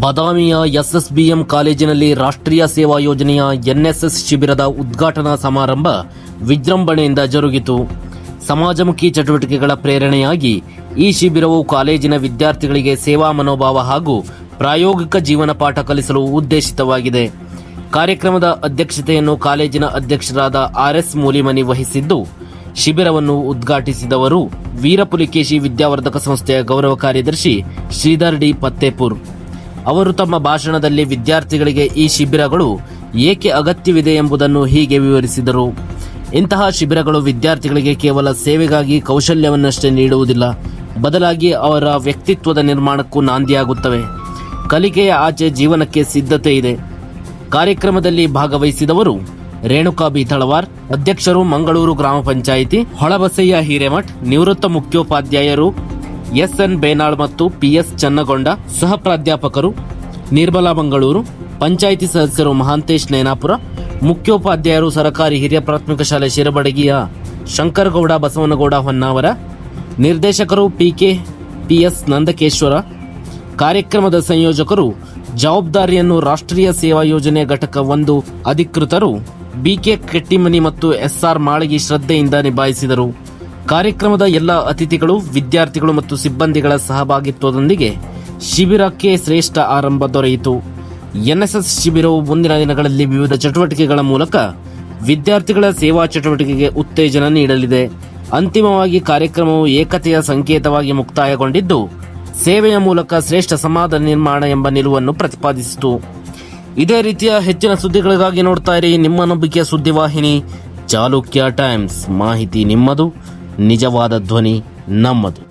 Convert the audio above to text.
ಬದಾಮಿಯ ಎಸ್ಎಸ್ಬಿಎಂ ಕಾಲೇಜಿನಲ್ಲಿ ರಾಷ್ಟ್ರೀಯ ಸೇವಾ ಯೋಜನೆಯ ಎನ್ಎಸ್ಎಸ್ ಶಿಬಿರದ ಉದ್ಘಾಟನಾ ಸಮಾರಂಭ ವಿಜೃಂಭಣೆಯಿಂದ ಜರುಗಿತು. ಸಮಾಜಮುಖಿ ಚಟುವಟಿಕೆಗಳ ಪ್ರೇರಣೆಯಾಗಿ ಈ ಶಿಬಿರವು ಕಾಲೇಜಿನ ವಿದ್ಯಾರ್ಥಿಗಳಿಗೆ ಸೇವಾ ಮನೋಭಾವ ಹಾಗೂ ಪ್ರಾಯೋಗಿಕ ಜೀವನ ಪಾಠ ಕಲಿಸಲು ಉದ್ದೇಶಿತವಾಗಿದೆ. ಕಾರ್ಯಕ್ರಮದ ಅಧ್ಯಕ್ಷತೆಯನ್ನು ಕಾಲೇಜಿನ ಅಧ್ಯಕ್ಷರಾದ ಆರ್ಎಸ್ ಮೂಲಿಮನಿ ವಹಿಸಿದ್ದು, ಶಿಬಿರವನ್ನು ಉದ್ಘಾಟಿಸಿದವರು ವೀರಪುಲಿಕೇಶಿ ವಿದ್ಯಾವರ್ಧಕ ಸಂಸ್ಥೆಯ ಗೌರವ ಕಾರ್ಯದರ್ಶಿ ಶ್ರೀಧರ್ ಡಿ ಪತ್ತೇಪುರ್. ಅವರು ತಮ್ಮ ಭಾಷಣದಲ್ಲಿ ವಿದ್ಯಾರ್ಥಿಗಳಿಗೆ ಈ ಶಿಬಿರಗಳು ಏಕೆ ಅಗತ್ಯವಿದೆ ಎಂಬುದನ್ನು ಹೀಗೆ ವಿವರಿಸಿದರು. ಇಂತಹ ಶಿಬಿರಗಳು ವಿದ್ಯಾರ್ಥಿಗಳಿಗೆ ಕೇವಲ ಸೇವೆಗಾಗಿ ಕೌಶಲ್ಯವನ್ನಷ್ಟೇ ನೀಡುವುದಿಲ್ಲ, ಬದಲಾಗಿ ಅವರ ವ್ಯಕ್ತಿತ್ವದ ನಿರ್ಮಾಣಕ್ಕೂ ನಾಂದಿಯಾಗುತ್ತವೆ. ಕಲಿಕೆಯ ಆಚೆ ಜೀವನಕ್ಕೆ ಸಿದ್ಧತೆ ಇದೆ. ಕಾರ್ಯಕ್ರಮದಲ್ಲಿ ಭಾಗವಹಿಸಿದವರು ರೇಣುಕಾ ಬಿ ತಳವಾರ್ ಅಧ್ಯಕ್ಷರು ಮಂಗಳೂರು ಗ್ರಾಮ ಪಂಚಾಯಿತಿ, ಹೊಳಬಸಯ್ಯ ಹಿರೇಮಠ್, ನಿವೃತ್ತ ಮುಖ್ಯೋಪಾಧ್ಯಾಯರು ಎಸ್ಎನ್ ಬೇನಾಳ್ ಮತ್ತು ಪಿಎಸ್ ಚನ್ನಗೊಂಡ ಸಹ ಪ್ರಾಧ್ಯಾಪಕರು ನಿರ್ಮಲಾ ಮಂಗಳೂರು, ಪಂಚಾಯಿತಿ ಸದಸ್ಯರು ಮಹಾಂತೇಶ್ ನೇನಾಪುರ, ಮುಖ್ಯೋಪಾಧ್ಯಾಯರು ಸರಕಾರಿ ಹಿರಿಯ ಪ್ರಾಥಮಿಕ ಶಾಲೆ ಶಿರಬಡಗಿಯ ಶಂಕರಗೌಡ, ಬಸವನಗೌಡ ಹೊನ್ನಾವರ, ನಿರ್ದೇಶಕರು ಪಿಕೆ, ಪಿಎಸ್ ನಂದಕೇಶ್ವರ, ಕಾರ್ಯಕ್ರಮದ ಸಂಯೋಜಕರು ಜವಾಬ್ದಾರಿಯನ್ನು ರಾಷ್ಟ್ರೀಯ ಸೇವಾ ಯೋಜನೆ ಘಟಕ ಒಂದು ಅಧಿಕೃತರು ಬಿಕೆ ಕೆಟ್ಟಿಮನಿ ಮತ್ತು ಎಸ್ಆರ್ ಮಾಳಗಿ ಶ್ರದ್ಧೆಯಿಂದ ನಿಭಾಯಿಸಿದರು. ಕಾರ್ಯಕ್ರಮದ ಎಲ್ಲ ಅತಿಥಿಗಳು, ವಿದ್ಯಾರ್ಥಿಗಳು ಮತ್ತು ಸಿಬ್ಬಂದಿಗಳ ಸಹಭಾಗಿತ್ವದೊಂದಿಗೆ ಶಿಬಿರಕ್ಕೆ ಶ್ರೇಷ್ಠ ಆರಂಭ ದೊರೆಯಿತು. ಎನ್ಎಸ್ಎಸ್ ಶಿಬಿರವು ಮುಂದಿನ ದಿನಗಳಲ್ಲಿ ವಿವಿಧ ಚಟುವಟಿಕೆಗಳ ಮೂಲಕ ವಿದ್ಯಾರ್ಥಿಗಳ ಸೇವಾ ಚಟುವಟಿಕೆಗೆ ಉತ್ತೇಜನ ನೀಡಲಿದೆ. ಅಂತಿಮವಾಗಿ ಕಾರ್ಯಕ್ರಮವು ಏಕತೆಯ ಸಂಕೇತವಾಗಿ ಮುಕ್ತಾಯಗೊಂಡಿದ್ದು, ಸೇವೆಯ ಮೂಲಕ ಶ್ರೇಷ್ಠ ಸಮಾಜ ನಿರ್ಮಾಣ ಎಂಬ ನಿಲುವನ್ನು ಪ್ರತಿಪಾದಿಸಿತು. ಇದೇ ರೀತಿಯ ಹೆಚ್ಚಿನ ಸುದ್ದಿಗಳಿಗಾಗಿ ನೋಡ್ತಾ ಇರಿ ನಿಮ್ಮ ನಂಬಿಕೆಯ ಸುದ್ದಿವಾಹಿನಿ ಚಾಲುಕ್ಯ ಟೈಮ್ಸ್. ಮಾಹಿತಿ ನಿಮ್ಮದು. ನಿಜವಾದ ಧ್ವನಿ ನಮ್ಮದು.